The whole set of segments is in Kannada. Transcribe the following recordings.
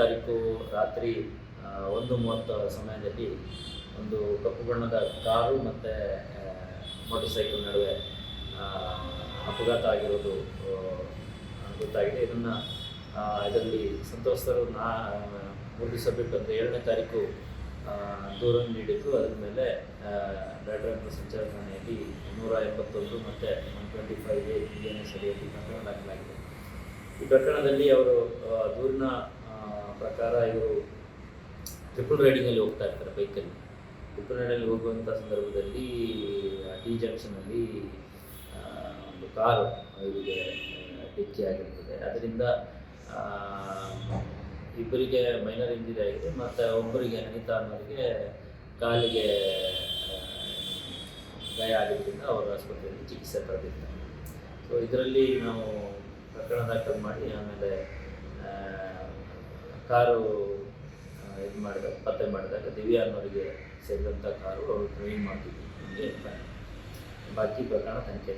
ತಾರೀಕು ರಾತ್ರಿ ಒಂದು ಮೂವತ್ತು ಸಮಯದಲ್ಲಿ ಒಂದು ಕಪ್ಪು ಬಣ್ಣದ ಕಾರು ಮತ್ತು ಮೋಟರ್ ಸೈಕಲ್ ನಡುವೆ ಅಪಘಾತ ಆಗಿರೋದು ಗೊತ್ತಾಗಿದೆ. ಇದನ್ನು ಇದರಲ್ಲಿ ಸಂತ್ರಸ್ತರು ನಾ ಮೂರು ಏಳನೇ ತಾರೀಕು ದೂರನ್ನು ನೀಡಿದ್ದು. ಅದರ ಮೇಲೆ ಬ್ಯಾಟರ್ ಸಂಚಾರ ಠಾಣೆಯಲ್ಲಿ ನೂರ ಎಂಬತ್ತೊಂದು ಮತ್ತು ಒನ್ ಟ್ವೆಂಟಿ ಫೈವ್ ಎ ಅಡಿಯಲ್ಲಿ ಪ್ರಕರಣ ದಾಖಲಾಗಿದೆ. ಈ ಪ್ರಕರಣದಲ್ಲಿ ಅವರು ದೂರಿನ ಪ್ರಕಾರ ಇವರು ಟ್ರಿಪಲ್ ರೈಡಿಂಗಲ್ಲಿ ಹೋಗ್ತಾ ಇರ್ತಾರೆ ಬೈಕಲ್ಲಿ ಟ್ರಿಪಲ್ ರೈಡಲ್ಲಿ ಹೋಗುವಂಥ ಸಂದರ್ಭದಲ್ಲಿ ಟಿ ಜಂಕ್ಷನಲ್ಲಿ ಒಂದು ಕಾರು ಇವರಿಗೆ ಡಿಕ್ಕಿ ಆಗಿರ್ತದೆ. ಅದರಿಂದ ಇಬ್ಬರಿಗೆ ಮೈನರ್ ಇಂಜುರಿ ಆಗಿದೆ. ಮತ್ತು ಒಬ್ಬರಿಗೆ ಅನಿತಾ ಅನ್ನೋರಿಗೆ ಕಾಲಿಗೆ ಗಾಯ ಆಗಿದ್ದರಿಂದ ಅವರು ಆಸ್ಪತ್ರೆಯಲ್ಲಿ ಚಿಕಿತ್ಸೆ ಪಡೆದಿದ್ದಾರೆ. ಸೊ ಇದರಲ್ಲಿ ನಾವು ಪ್ರಕರಣ ದಾಖಲು ಮಾಡಿ, ಆಮೇಲೆ ಕಾರು ಇದು ಮಾಡಿದಾಗ ಪತ್ತೆ ಮಾಡಿದಾಗ ದಿವ್ಯಾ ಅನ್ನೋರಿಗೆ ಸೇರಿದಂಥ ಕಾರು ಅವರು ಡ್ರೈವಿಂಗ್ ಮಾಡ್ತಿದ್ರು. ನಮಗೆ ಬಾಕಿ ಪ್ರಕರಣ ತನಿಖೆ.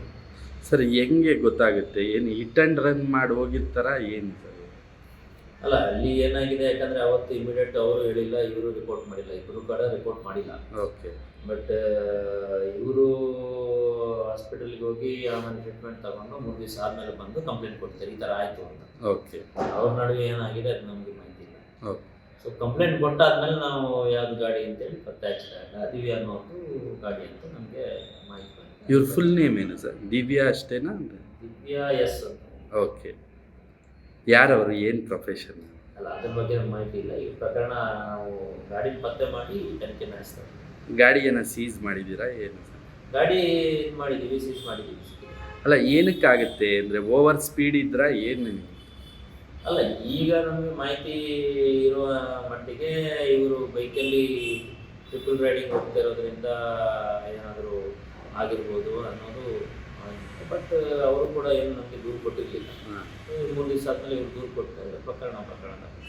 ಸರ್, ಹೆಂಗೆ ಗೊತ್ತಾಗುತ್ತೆ? ಏನು ಹಿಟ್ ಆ್ಯಂಡ್ ರನ್ ಮಾಡಿ ಹೋಗಿರ್ತಾರ, ಏನು ಸರ್? ಅಲ್ಲ ಅಲ್ಲಿ ಏನಾಗಿದೆ ಯಾಕಂದ್ರೆ ಅವತ್ತು ಇಮಿಡಿಯೇಟ್ ಅವರು ಹೇಳಿಲ್ಲ ಇವರು ರಿಪೋರ್ಟ್ ಮಾಡಿಲ್ಲ ಇಬ್ಬರು ಕೂಡ ರಿಪೋರ್ಟ್ ಮಾಡಿಲ್ಲ. ಓಕೆ ಬಟ್ ಇವರು ಹಾಸ್ಪಿಟಲ್ಗೆ ಹೋಗಿ ಆಮೇಲೆ ಟ್ರೀಟ್ಮೆಂಟ್ ತಗೊಂಡು ಮೂರು ದಿವಸ ಆದ್ಮೇಲೆ ಬಂದು ಕಂಪ್ಲೇಂಟ್ ಕೊಡ್ತಾರೆ ಈ ಥರ ಆಯಿತು ಅಂತ. ಓಕೆ ಅವ್ರ ನಡುವೆ ಏನಾಗಿದೆ ಅದು ನಮಗೆ ಮಾಹಿತಿ ಇಲ್ಲ. ಓಕೆ ಸೊ ಕಂಪ್ಲೇಂಟ್ ಕೊಟ್ಟಾದ್ಮೇಲೆ ನಾವು ಯಾವ್ದು ಗಾಡಿ ಅಂತೇಳಿ ಪತ್ತೆ ಹಚ್ಚಿದಾಗ ದಿವ್ಯಾ ಅನ್ನೋದು ಗಾಡಿ ಅಂತ ನಮಗೆ ಮಾಹಿತಿ ಬಂದಿದೆ. ಇವ್ರ ಫುಲ್ ನೇಮ್ ಏನು ಸರ್? ದಿವ್ಯಾ ಅಷ್ಟೇನಾ ದಿವ್ಯಾ ಎಸ್ ಅಂತ. ಓಕೆ ಯಾರವರು ಏನು ಪ್ರೊಫೆಷನ್ ಅಲ್ಲ ಅದ್ರ ಬಗ್ಗೆ ಮಾಹಿತಿ ಇಲ್ಲ. ಈ ಪ್ರಕರಣ ನಾವು ಗಾಡಿ ಪತ್ತೆ ಮಾಡಿ ತನಿಖೆ ನಡೆಸ್ತಾರೆ. ಗಾಡಿಯನ್ನು ಸೀಸ್ ಮಾಡಿದ್ದೀರಾ ಏನು? ಗಾಡಿ ಇದು ಮಾಡಿದ್ದೀವಿ ಸೀಸ್ ಮಾಡಿದ್ದೀವಿ ಅಲ್ಲ ಏನಕ್ಕಾಗುತ್ತೆ? ಅಂದರೆ ಓವರ್ ಸ್ಪೀಡ್ ಇದ್ರಾ ಏನು? ಅಲ್ಲ ಈಗ ನಮಗೆ ಮಾಹಿತಿ ಇರುವ ಮಟ್ಟಿಗೆ ಇವರು ಬೈಕಲ್ಲಿ ಟ್ರಿಪಲ್ ರೈಡಿಂಗ್ ಹೋಗ್ತಾ ಇರೋದ್ರಿಂದ ಏನಾದರೂ ಆಗಿರ್ಬೋದು ಅನ್ನೋದು ಬಟ್ ಅವರು ಕೂಡ ಏನು ನಮಗೆ ದೂರು ಕೊಟ್ಟಿರಲಿಲ್ಲ ಹಾಂ ಮೂರು ದಿವಸ ಆದಮೇಲೆ ಇವ್ರು ದೂರು ಕೊಡ್ತಾರೆ ಪ್ರಕರಣ ಪ್ರಕರಣ